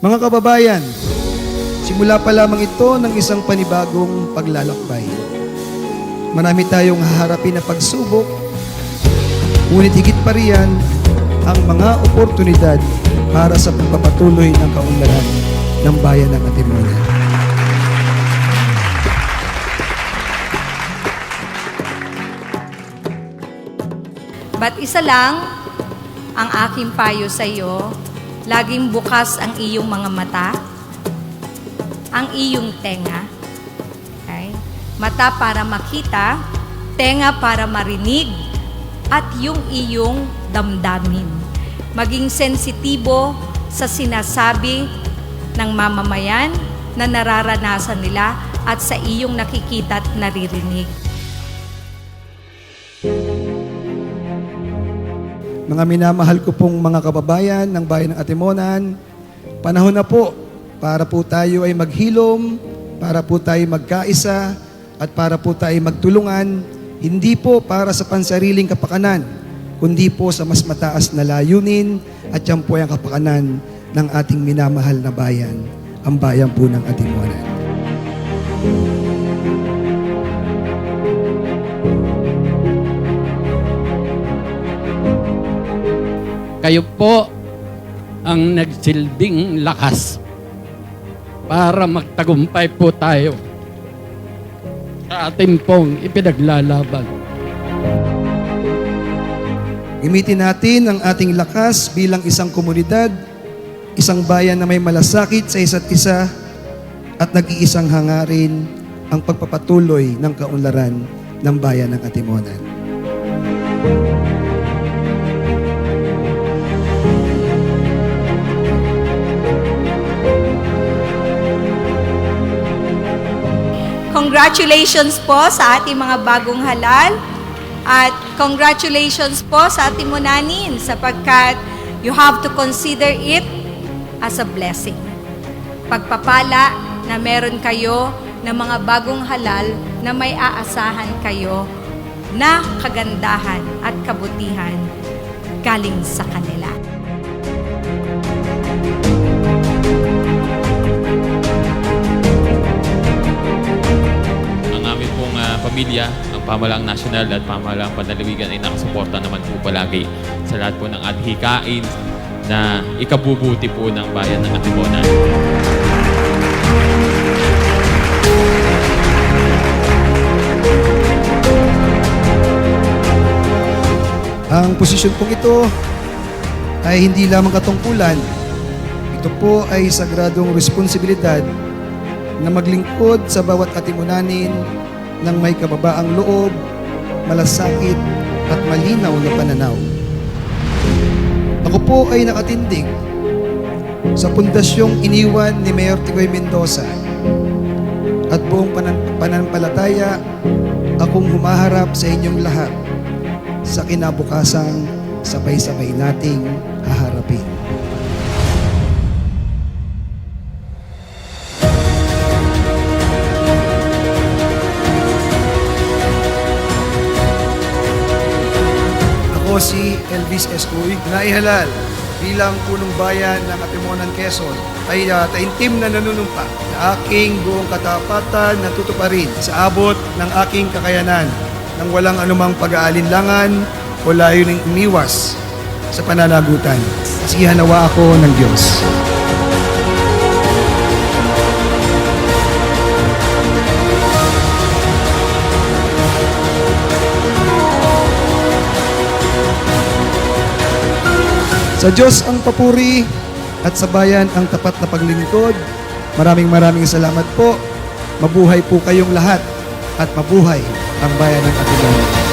Mga kababayan, simula pa lamang ito ng isang panibagong paglalakbay. Marami tayong haharapin na pagsubok, ngunit higit pa riyan ang mga oportunidad para sa pagpapatuloy ng kaunlaran ng bayan ng Atimunan. But isa lang ang aking payo sa iyo, laging bukas ang iyong mga mata, ang iyong tenga. Okay? Mata para makita, tenga para marinig, at yung iyong damdamin. Maging sensitibo sa sinasabi ng mamamayan na nararanasan nila at sa iyong nakikita at naririnig. Mga minamahal ko pong mga kababayan ng bayan ng Atimonan, panahon na po para po tayo ay maghilom, para po tayo magkaisa, at para po tayo magtulungan, hindi po para sa pansariling kapakanan, kundi po sa mas mataas na layunin at yan po ang kapakanan ng ating minamahal na bayan, ang bayan po ng Atimonan. Kayo po ang nagsilbing lakas para magtagumpay po tayo sa ating pong ipinaglalaban. Gamitin natin ang ating lakas bilang isang komunidad, isang bayan na may malasakit sa isa't isa at nag-iisang hangarin ang pagpapatuloy ng kaunlaran ng bayan ng Atimonan. Congratulations po sa ating mga bagong halal at congratulations po sa ating munanin sapagkat you have to consider it as a blessing. Pagpapala na meron kayo ng mga bagong halal na may aasahan kayo na kagandahan at kabutihan galing sa kanila. Ah, pamilya, ang Pamalang National at Pamalang Panlalawigan ay nakasuporta naman po palagi sa lahat po ng ating hikain na ikabubuti po ng bayan ng Atibonan. Ang posisyon pong ito ay hindi lamang katungkulan. Ito po ay sagradong responsibilidad na maglingkod sa bawat atimunanin ng may kababaang loob, malasakit at malinaw na pananaw. Ako po ay nakatindig sa pundasyong iniwan ni Mayor Tigoy Mendoza at buong panan- pananampalataya akong humaharap sa inyong lahat sa kinabukasang sabay-sabay nating haharapin. Si Elvis Escuy, naihalal bilang punong bayan ng Atimonan, Quezon ay uh, taintim na nanunumpa na aking buong katapatan na tutuparin sa abot ng aking kakayanan nang walang anumang pag-aalinlangan o layuning umiwas sa pananagutan. Kasihan ako ng Diyos. Sa Diyos ang papuri at sa bayan ang tapat na paglingkod. Maraming maraming salamat po. Mabuhay po kayong lahat at mabuhay ang bayan ng Atibayan.